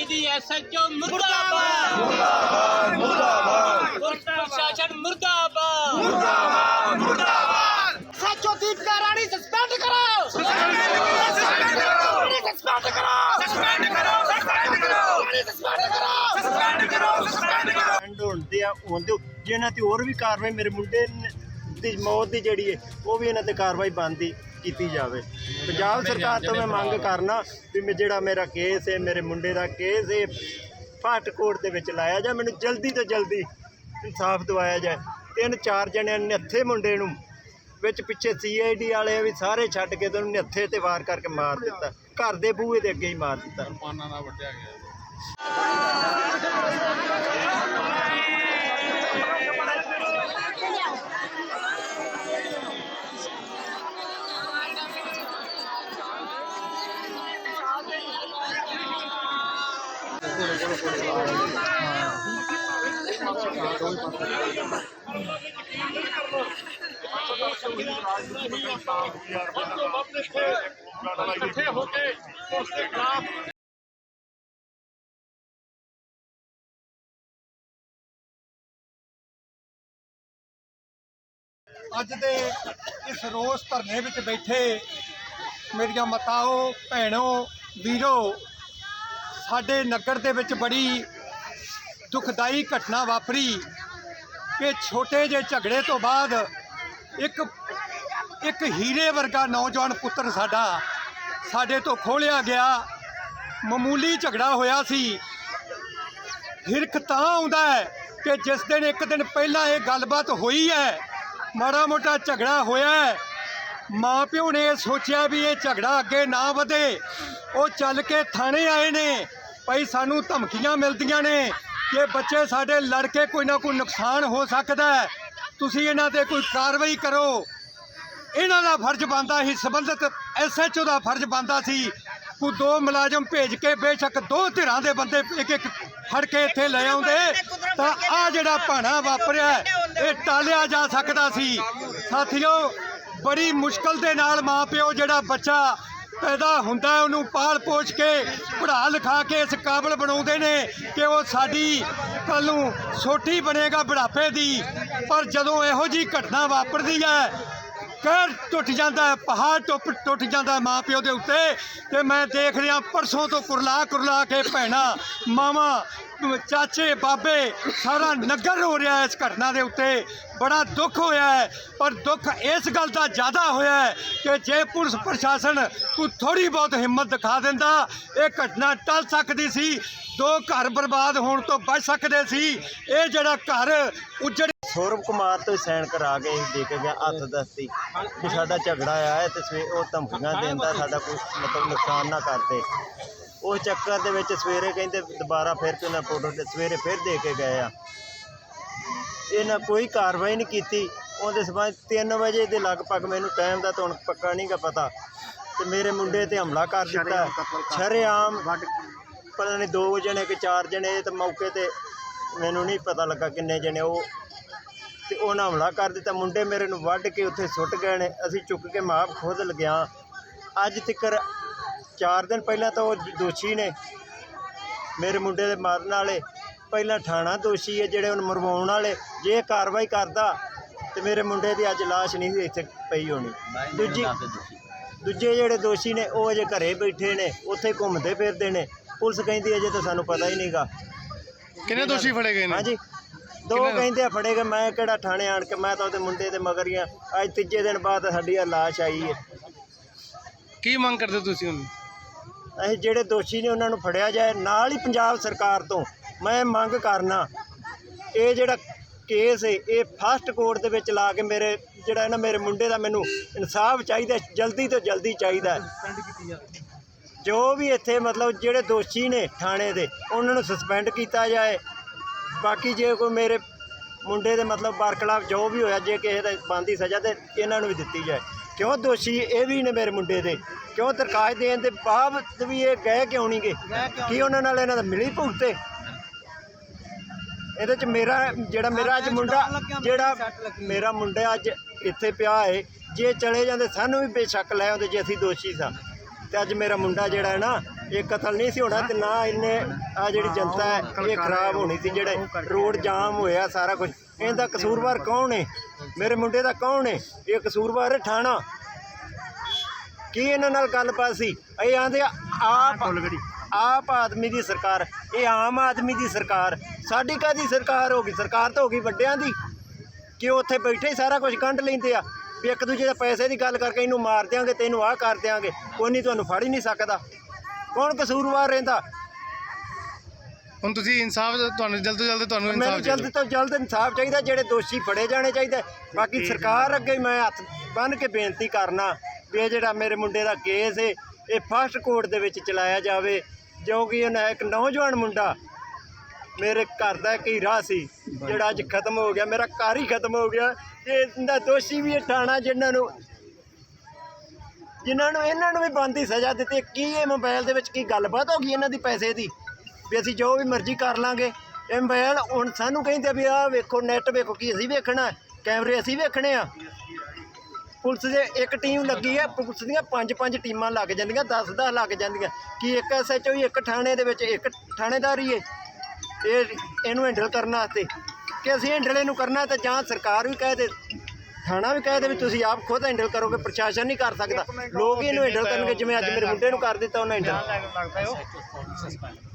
SHO ਮੁਰਦਾਬਾਦ ਮੁਰਦਾਬਾਦ ਮੁਰਦਾਬਾਦ ਪੁਲਿਸ ਪ੍ਰਸ਼ਾਸਨ ਮੁਰਦਾਬਾਦ ਮੁਰਦਾਬਾਦ ਮੁਰਦਾਬਾਦ ਸੱਚੋ ਦੀਪਕਾ ਰਾਣੀ ਸਸਪੈਂਡ ਕਰੋ ਸਸਪੈਂਡ ਕਰੋ ਸਸਪੈਂਡ ਕਰੋ ਸਸਪੈਂਡ ਕਰੋ ਸਸਪੈਂਡ ਕਰੋ ਸਸਪੈਂਡ ਕਰੋ ਸਸਪੈਂਡ ਕਰੋ ਸਸਪੈਂਡ ਕਰੋ ਸਸਪੈਂਡ ਕਰੋ ਐਂਡ ਹੁੰਦੇ ਆ ਹੁੰਦੇ ਜਿਹਨਾਂ ਤੇ ਹੋਰ ਵੀ ਕਾਰਵਾਈ ਮੇਰੇ ਮੁੰਡੇ ਦੀ ਮੌਤ ਦੀ ਜਿਹੜੀ ਹੈ ਉਹ ਵੀ ਇਹਨਾਂ ਤੇ ਕਾਰਵਾਈ ਬੰਦੀ ਕੀਤੀ ਜਾਵੇ। ਪੰਜਾਬ ਸਰਕਾਰ ਤੋਂ ਮੈਂ ਮੰਗ ਕਰਨਾ ਵੀ ਮੈਂ ਜਿਹੜਾ ਮੇਰਾ ਕੇਸ ਹੈ, ਮੇਰੇ ਮੁੰਡੇ ਦਾ ਕੇਸ ਹੈ ਫਾਟਕੋਟ ਦੇ ਵਿੱਚ ਲਾਇਆ ਜਾ ਮੈਨੂੰ ਜਲਦੀ ਤੋਂ ਜਲਦੀ ਇਨਸਾਫ ਦਿਵਾਇਆ ਜਾਏ। ਤਿੰਨ ਚਾਰ ਜਣਿਆਂ ਨੇ ਨੱਥੇ ਮੁੰਡੇ ਨੂੰ, ਵਿੱਚ ਪਿੱਛੇ ਸੀਆਈਡੀ ਵਾਲੇ ਵੀ ਸਾਰੇ ਛੱਡ ਕੇ ਤੇ ਉਹਨੂੰ ਨੱਥੇ ਤੇ ਵਾਰ ਕਰਕੇ ਮਾਰ ਦਿੱਤਾ। ਘਰ ਦੇ ਬੂਹੇ ਦੇ ਅੱਗੇ ਹੀ ਮਾਰ ਦਿੱਤਾ। ਗਿਆ। ਅੱਜ ਦੇ ਇਸ ਰੋਸ ਧਰਨੇ ਵਿੱਚ ਬੈਠੇ ਮੇਰੀਆਂ ਮਾਤਾਓ, ਭੈਣੋ, ਵੀਰੋ, ਸਾਡੇ ਨਗਰ ਦੇ ਵਿੱਚ ਬੜੀ ਦੁਖਦਾਈ ਘਟਨਾ ਵਾਪਰੀ। ਕਿ ਛੋਟੇ ਜਿਹੇ ਝਗੜੇ ਤੋਂ ਬਾਅਦ ਇੱਕ ਇੱਕ ਹੀਰੇ ਵਰਗਾ ਨੌਜਵਾਨ ਪੁੱਤਰ ਸਾਡਾ, ਸਾਡੇ ਤੋਂ ਖੋਲਿਆ ਗਿਆ। ਮਾਮੂਲੀ ਝਗੜਾ ਹੋਇਆ ਸੀ। ਹਿਰਖ ਤਾਂ ਆਉਂਦਾ ਹੈ ਕਿ ਜਿਸ ਦਿਨ ਇੱਕ ਦਿਨ ਪਹਿਲਾਂ ਇਹ ਗੱਲਬਾਤ ਹੋਈ ਹੈ, ਮਾੜਾ ਮੋਟਾ ਝਗੜਾ ਹੋਇਆ ਹੈ। ਮਾਂ ਪਿਓ ਨੇ ਇਹ ਸੋਚਿਆ ਵੀ ਇਹ ਝਗੜਾ ਅੱਗੇ ਨਾ ਵਧੇ। ਉਹ ਚੱਲ ਕੇ ਥਾਣੇ ਆਏ ਨੇ। ਭਾਈ, ਸਾਨੂੰ ਧਮਕੀਆਂ ਮਿਲਦੀਆਂ ਨੇ। ਕਿ ਬੱਚੇ ਸਾਡੇ ਲੜ ਕੇ ਕੋਈ ਨਾ ਕੋਈ ਨੁਕਸਾਨ ਹੋ ਸਕਦਾ ਹੈ। ਤੁਸੀਂ ਇਹਨਾਂ ਤੇ ਕੋਈ ਕਾਰਵਾਈ ਕਰੋ। ਇਹਨਾਂ ਦਾ ਫਰਜ਼ ਬਣਦਾ ਸੀ, ਸੰਬੰਧਿਤ ਐਸਐਚਓ ਦਾ ਫਰਜ਼ ਬਣਦਾ ਸੀ ਕੋ ਦੋ ਮੁਲਾਜ਼ਮ ਭੇਜ ਕੇ ਬੇਸ਼ੱਕ ਦੋ ਧਿਰਾਂ ਦੇ ਬੰਦੇ ਇੱਕ ਇੱਕ ਫੜ ਕੇ ਇੱਥੇ ਲੈ ਆਉਂਦੇ। ਤਾਂ ਆ ਜਿਹੜਾ ਭਾਣਾ ਵਾਪਰਿਆ, ਇਹ ਟਾਲਿਆ ਜਾ ਸਕਦਾ ਸੀ। ਸਾਥੀਓ, ਬੜੀ ਮੁਸ਼ਕਲ ਦੇ ਨਾਲ ਮਾਪਿਓ ਜਿਹੜਾ ਬੱਚਾ ਪੈਦਾ ਹੁੰਦਾ ਹੈ, ਉਹਨੂੰ ਪਾਲ ਪੋਸ਼ ਕੇ ਪੜ੍ਹਾ ਲਿਖਾ ਕੇ ਇਸ ਕਾਬਲ ਬਣਾਉਂਦੇ ਨੇ ਕਿ ਉਹ ਸਾਡੀ ਕੱਲ ਨੂੰ ਛੋਟੀ ਬਣੇਗਾ ਬੁਢਾਪੇ ਦੀ। ਪਰ ਜਦੋਂ ਇਹੋ ਜੀ ਘਟਨਾ ਵਾਪਰਦੀ ਹੈ ਕਹਿਰ ਟੁੱਟ ਜਾਂਦਾ ਹੈ ਪਹਾੜ ਟੁੱਟ ਟੁੱਟ ਜਾਂਦਾ ਹੈ ਮਾਂ ਪਿਓ ਦੇ ਉੱਤੇ। ਤੇ ਮੈਂ ਦੇਖ ਰਿਹਾ ਪਰਸੋਂ ਤੋਂ ਕੁਰਲਾ ਕੁਰਲਾ ਕੇ ਭੈਣਾ ਮਾਵਾ ਚਾਚੇ ਬਾਬੇ, ਸਾਰਾ ਨਗਰ ਹੋ ਰਿਹਾ ਇਸ ਘਟਨਾ ਦੇ ਉੱਤੇ। ਬੜਾ ਦੁੱਖ ਹੋਇਆ ਹੈ, ਪਰ ਦੁੱਖ ਇਸ ਗੱਲ ਦਾ ਜ਼ਿਆਦਾ ਹੋਇਆ ਹੈ ਕਿ ਜੇ ਪੁਲਿਸ ਪ੍ਰਸ਼ਾਸਨ ਕੋਈ ਥੋੜੀ ਬਹੁਤ ਹਿੰਮਤ ਦਿਖਾ ਦਿੰਦਾ, ਇਹ ਘਟਨਾ ਟਲ ਸਕਦੀ ਸੀ। ਦੋ ਘਰ ਬਰਬਾਦ ਹੋਣ ਤੋਂ ਬਚ ਸਕਦੇ ਸੀ। ਇਹ ਜਿਹੜਾ ਘਰ ਉਜੜ ਸੌਰਵ ਕੁਮਾਰ ਤੋਂ ਸਾਈਨ ਕਰਾ ਕੇ ਦੇ ਕੇ ਗਿਆ ਹੱਥ ਦਸਤੀ। ਕਿ ਸਾਡਾ ਝਗੜਾ ਆਇਆ ਹੈ ਤੇ ਸਵੇ ਉਹ ਧਮਕੀਆਂ ਦਿੰਦਾ ਸਾਡਾ ਕੋਈ ਮਤਲਬ ਨੁਕਸਾਨ ਨਾ ਕਰਦੇ। ਉਹ ਚੱਕਰ ਦੇ ਵਿੱਚ ਸਵੇਰੇ ਕਹਿੰਦੇ ਦੁਬਾਰਾ ਫਿਰ ਤੋਂ ਨਾ ਫੋਟੋ ਤੇ ਸਵੇਰੇ ਫਿਰ ਦੇ ਕੇ ਗਏ ਆ। ਇਹਨਾਂ ਕੋਈ ਕਾਰਵਾਈ ਨਹੀਂ ਕੀਤੀ। ਉਹਦੇ ਸਬੰਧ 3 ਵਜੇ ਦੇ ਲਗਭਗ ਮੈਨੂੰ ਟਾਈਮ ਦਾ ਤਾਂ ਹੁਣ ਪੱਕਾ ਨਹੀਂਗਾ ਪਤਾ। ਤੇ ਮੇਰੇ ਮੁੰਡੇ ਤੇ ਹਮਲਾ ਕਰ ਦਿੱਤਾ। ਸ਼ਰੇਆਮ ਪਤਾ ਨਹੀਂ ਦੋ ਜਣੇ ਕਿ ਚਾਰ ਜਣੇ ਤਾਂ ਮੌਕੇ ਤੇ ਮੈਨੂੰ ਨਹੀਂ ਪਤਾ ਲੱਗਾ ਕਿੰਨੇ ਜਣੇ ਉਹ। ਤੇ ਉਹਨਾਂ ਹਮਲਾ ਕਰ ਦਿੱਤਾ। ਮੁੰਡੇ ਮੇਰੇ ਨੂੰ ਵੱਢ ਕੇ ਉੱਥੇ ਸੁੱਟ ਗਏ ਨੇ। ਅਸੀਂ ਚੁੱਕ ਕੇ ਮਾਪ ਖੁਦ ਲਗਿਆ। ਅੱਜ ਤੱਕਰ 4 ਦਿਨ ਪਹਿਲਾਂ ਤਾਂ ਉਹ ਦੋਸ਼ੀ ਨੇ ਮੇਰੇ ਮੁੰਡੇ ਦੇ ਮਾਰਨ ਵਾਲੇ। ਪਹਿਲਾਂ ਥਾਣਾ ਦੋਸ਼ੀ ਹੈ ਜਿਹੜੇ ਉਹਨੂੰ ਮਰਵਾਉਣ ਵਾਲੇ। ਜੇ ਇਹ ਕਾਰਵਾਈ ਕਰਦਾ ਤੇ ਮੇਰੇ ਮੁੰਡੇ ਦੀ ਅੱਜ ਲਾਸ਼ ਨਹੀਂ ਸੀ ਇੱਥੇ ਪਈ ਹੋਣੀ। ਦੂਜੀ ਦੂਜੇ ਜਿਹੜੇ ਦੋਸ਼ੀ ਨੇ ਉਹ ਅਜੇ ਘਰੇ ਬੈਠੇ ਨੇ ਉੱਥੇ ਘੁੰਮਦੇ ਫਿਰਦੇ ਨੇ। ਪੁਲਿਸ ਕਹਿੰਦੀ ਅਜੇ ਤਾਂ ਸਾਨੂੰ ਪਤਾ ਹੀ ਨਹੀਂਗਾ। ਕਿੰਨੇ ਦੋਸ਼ੀ ਫੜੇ ਗਏ ਨੇ? ਹਾਂਜੀ। ਦੋ ਕਹਿੰਦੇ ਆ ਫੜੇ ਗਏ ਮੈਂ ਕਿਹੜਾ ਥਾਣੇ ਆਣ ਕੇ ਮੈਂ ਤਾਂ ਉਹਦੇ ਮੁੰਡੇ ਦੇ ਮਗਰ ਹੀ ਆ। ਅੱਜ ਤੀਜੇ ਦਿਨ ਬਾਅਦ ਸਾਡੀ ਆ ਲਾਸ਼ ਆਈ ਹੈ। ਕੀ ਮੰਗ ਕਰਦੇ ਤੁਸੀਂ ਹੁਣ ਅਸੀਂ ਜਿਹੜੇ ਦੋਸ਼ੀ ਨੇ ਉਹਨਾਂ ਨੂੰ ਫੜਿਆ ਜਾਏ, ਨਾਲ ਹੀ ਪੰਜਾਬ ਸਰਕਾਰ ਤੋਂ ਮੈਂ ਮੰਗ ਕਰਨਾ, ਇਹ ਜਿਹੜਾ ਕੇਸ ਹੈ ਇਹ ਫਸਟ ਕੋਰਟ ਦੇ ਵਿੱਚ ਲਾ ਕੇ ਮੇਰੇ, ਜਿਹੜਾ ਨਾ ਮੇਰੇ ਮੁੰਡੇ ਦਾ ਮੈਨੂੰ ਇਨਸਾਫ ਚਾਹੀਦਾ, ਜਲਦੀ ਤੋਂ ਜਲਦੀ ਚਾਹੀਦਾ ਜੋ ਵੀ ਇੱਥੇ ਮਤਲਬ ਜਿਹੜੇ ਦੋਸ਼ੀ ਨੇ ਥਾਣੇ ਦੇ, ਉਹਨਾਂ ਨੂੰ ਸਸਪੈਂਡ ਕੀਤਾ ਜਾਏ। ਬਾਕੀ ਜੇ ਕੋਈ ਮੇਰੇ ਮੁੰਡੇ ਦੇ ਮਤਲਬ ਬਰਖਲਾਫ ਜੋ ਵੀ ਹੋਇਆ, ਜੇ ਕਿਸੇ ਦਾ ਬੰਦੀ ਸਜ਼ਾ, ਤੇ ਇਹਨਾਂ ਨੂੰ ਵੀ ਦਿੱਤੀ ਜਾਏ। ਕਿਉਂ ਦੋਸ਼ੀ ਇਹ ਵੀ ਨੇ ਮੇਰੇ ਮੁੰਡੇ ਦੇ? ਕਿਉਂ ਦਰਖਾਸਤ ਦੇਣ ਦੇ ਬਾਵਜੂਦ ਵੀ ਇਹ ਗਏ ਕਿਉਂ ਨਹੀਂ ਗਏ ਕੀ ਉਹਨਾਂ ਨਾਲ ਇਹਨਾਂ ਦਾ ਮਿਲੀ ਭੁਗਤੇ ਇਹਦੇ ਚ ਮੇਰਾ ਜਿਹੜਾ ਮੇਰਾ ਅੱਜ ਮੁੰਡਾ ਜਿਹੜਾ ਮੇਰਾ ਮੁੰਡਾ ਅੱਜ ਇੱਥੇ ਪਿਆ ਹੈ ਜੇ ਚਲੇ ਜਾਂਦੇ ਸਾਨੂੰ ਵੀ ਬੇਸ਼ੱਕ ਲੈ ਆਉਂਦੇ ਜੇ ਅਸੀਂ ਦੋਸ਼ੀ ਸਾਂ। ਤੇ ਅੱਜ ਮੇਰਾ ਮੁੰਡਾ ਜਿਹੜਾ ਹੈ ਨਾ ਇਹ ਕਤਲ ਨਹੀਂ ਸੀ ਹੋਣਾ ਤੇ ਨਾ ਇਹਨੇ ਆ ਜਿਹੜੀ ਜਨਤਾ ਹੈ ਇਹ ਖਰਾਬ ਹੋਣੀ ਸੀ ਜਿਹੜੇ ਰੋਡ ਜਾਮ ਹੋਇਆ ਸਾਰਾ ਕੁਝ ਇਹਦਾ ਕਸੂਰਵਾਰ ਕੌਣ ਹੈ ਮੇਰੇ ਮੁੰਡੇ ਦਾ ਕੌਣ ਹੈ ਇਹ ਕਸੂਰਵਾਰ ਹੈ ਠਾਣਾ। ਕੀ ਇਹਨਾਂ ਨਾਲ ਗੱਲਬਾਤ ਸੀ? ਇਹ ਆਂਦੇ ਆਪ ਆਪ ਆਦਮੀ ਦੀ ਸਰਕਾਰ ਇਹ ਆਮ ਆਦਮੀ ਦੀ ਸਰਕਾਰ। ਸਾਡੀ ਕਾਦੀ ਸਰਕਾਰ ਹੋ ਗਈ? ਸਰਕਾਰ ਤਾਂ ਹੋ ਗਈ ਵੱਡਿਆਂ ਦੀ। ਕਿ ਉੱਥੇ ਬੈਠੇ ਹੀ ਸਾਰਾ ਕੁਝ ਕੰਢ ਲੈਂਦੇ ਆ? ਵੀ ਇੱਕ ਦੂਜੇ ਦੇ ਪੈਸੇ ਦੀ ਗੱਲ ਕਰਕੇ ਇਹਨੂੰ ਮਾਰ ਦਿਆਂਗੇ ਤੇ ਇਹਨੂੰ ਆਹ ਕਰ ਦਿਆਂਗੇ। ਕੋਈ ਨਹੀਂ ਤੁਹਾਨੂੰ ਫੜ ਹੀ ਨਹੀਂ ਸਕਦਾ। ਕੌਣ ਕਸੂਰਵਾਰ ਰਹਿੰਦਾ? ਹੁਣ ਤੁਸੀਂ ਇਨਸਾਫ ਤੁਹਾਨੂੰ ਜਲਦ ਤੋਂ ਜਲਦ ਤੁਹਾਨੂੰ ਮੈਨੂੰ ਇਨਸਾਫ ਜਲਦ ਚਾਹੀਦਾ। ਤੋਂ ਜਲਦ ਇਨਸਾਫ ਚਾਹੀਦਾ ਜਿਹੜੇ ਦੋਸ਼ੀ ਫੜੇ ਜਾਣੇ ਚਾਹੀਦੇ। ਬਾਕੀ ਸਰਕਾਰ ਅੱਗੇ ਮੈਂ ਹੱਥ ਬੰਨ ਕੇ ਬੇਨਤੀ ਕਰਨਾ ਵੀ ਇਹ ਜਿਹੜਾ ਮੇਰੇ ਮੁੰਡੇ ਦਾ ਕੇਸ ਹੈ ਇਹ ਫਸਟ ਕੋਰਟ ਦੇ ਵਿੱਚ ਚਲਾਇਆ ਜਾਵੇ। ਜੋ ਕਿ ਉਹਨਾਂ ਇੱਕ ਨੌਜਵਾਨ ਮੁੰਡਾ ਮੇਰੇ ਘਰ ਦਾ ਇੱਕ ਹੀਰਾ ਸੀ ਜਿਹੜਾ ਅੱਜ ਖਤਮ ਹੋ ਗਿਆ ਮੇਰਾ ਘਰ ਹੀ ਖਤਮ ਹੋ ਗਿਆ। ਤੇ ਇਹਦਾ ਦੋਸ਼ੀ ਵੀ ਇਹ ਠਾਣਾ ਜਿਨ੍ਹਾਂ ਨੂੰ ਜਿਨ੍ਹਾਂ ਨੂੰ ਇਹਨਾਂ ਨੂੰ ਵੀ ਬੰਦੀ ਸਜ਼ਾ ਦਿੱਤੀ। ਕੀ ਇਹ ਮੋਬਾਈਲ ਦੇ ਵਿੱਚ ਕੀ ਗੱਲਬਾਤ ਹੋ ਗਈ ਇਹਨਾਂ ਦੀ ਪੈਸੇ ਦੀ? ਵੀ ਅਸੀਂ ਜੋ ਵੀ ਮਰਜ਼ੀ ਕਰ ਲਾਂਗੇ। ਇਹ ਮੋਬਾਈਲ ਹੁਣ ਸਾਨੂੰ ਕਹਿੰਦੇ ਵੀ ਆਹ ਵੇਖੋ ਨੈਟ ਵੇਖੋ ਕੀ ਅਸੀਂ ਵੇਖਣਾ ਕੈਮਰੇ ਅਸੀਂ ਵੇਖਣੇ ਆ। ਪੁਲਿਸ ਦੇ ਇੱਕ ਟੀਮ ਲੱਗੀ ਹੈ ਪੁਲਿਸ ਦੀਆਂ ਪੰਜ ਪੰਜ ਟੀਮਾਂ ਲੱਗ ਜਾਂਦੀਆਂ 10 10 ਲੱਗ ਜਾਂਦੀਆਂ। ਕੀ ਇੱਕ ਐਸਐਚਓ ਹੀ ਇੱਕ ਥਾਣੇ ਦੇ ਵਿੱਚ ਇੱਕ ਥਾਣੇਦਾਰ ਹੀ ਹੈ ਇਹ ਇਹਨੂੰ ਹੈਂਡਲ ਕਰਨ ਵਾਸਤੇ। ਕਿ ਅਸੀਂ ਹੈਂਡਲ ਇਹਨੂੰ ਕਰਨਾ ਤਾਂ ਜਾਂ ਸਰਕਾਰ ਵੀ ਕਹਿ ਦੇ ਥਾਣਾ ਵੀ ਕਹਿ ਦੇ ਵੀ ਤੁਸੀਂ ਆਪ ਖੁਦ ਹੈਂਡਲ ਕਰੋਗੇ ਪ੍ਰਸ਼ਾਸਨ ਨਹੀਂ ਕਰ ਸਕਦਾ। ਲੋਕ ਹੀ ਇਹਨੂੰ ਹੈਂਡਲ ਕਰਨਗੇ ਜਿਵੇਂ ਅੱਜ ਮੇਰੇ ਮੁੰਡੇ ਨੂੰ ਕਰ ਦਿੱਤਾ ਉਹਨੇ ਹੈਂਡਲ